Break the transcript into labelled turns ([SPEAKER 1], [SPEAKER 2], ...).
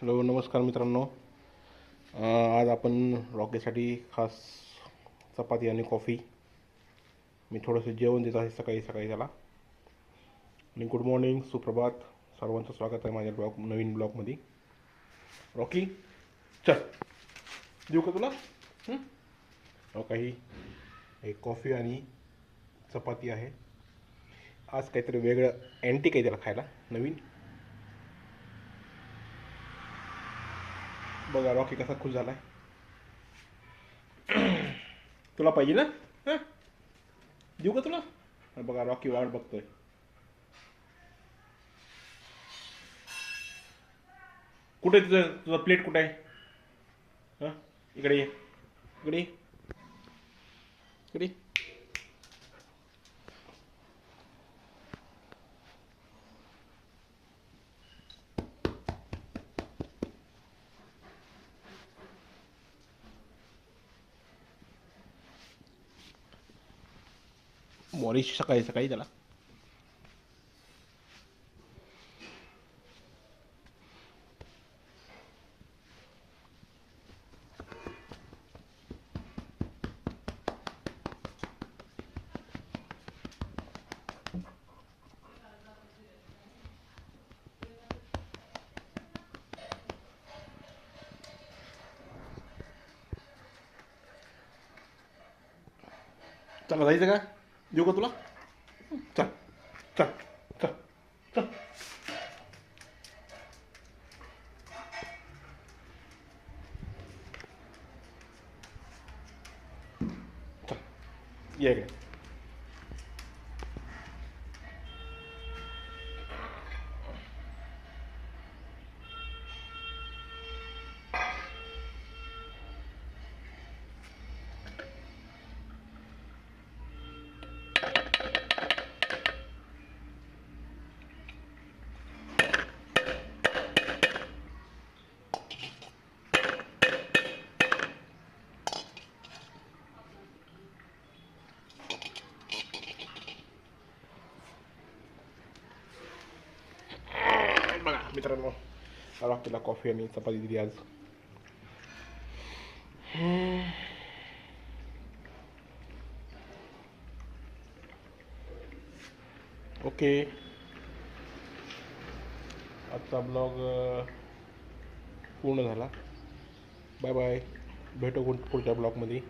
[SPEAKER 1] Hello नमस्कार मित्रांनो. आज आपण रॉकीसाठी खास चपाती आणि कॉफी. मी थोडंसं जेवण देत आहे सकाळी सकाळी त्याला. आणि गुड मॉर्निंग सुप्रभात. सर्वांचं स्वागत आहे माझ्या ब्लॉग नवीन ब्लॉगमध्ये. रॉकी चल. देऊ का तुला? हो, काही एक कॉफी आणि चपाती आहे. आज काहीतरी वेगळं अँटी आहे त्याला खायला नवीन. बघा रॉकी कसा खुश झालाय. तुला पाहिजे ना? देऊ का तुला? बघा रॉकी वाट बघतोय. कुठे तुझं तुझा प्लेट कुठे आहे? हां? इकडे ये. इकडे इकडे ये. मॉरिश सकाळी सकाळी त्याला चला जायचं का देऊ का तुला चल चल चल चल चल ये मित्रांनो आपल्याला कॉफी आणि चपाती दिली आज. ओके. आजचा ब्लॉग पूर्ण झाला. बाय बाय भेटू पुढच्या ब्लॉगमध्ये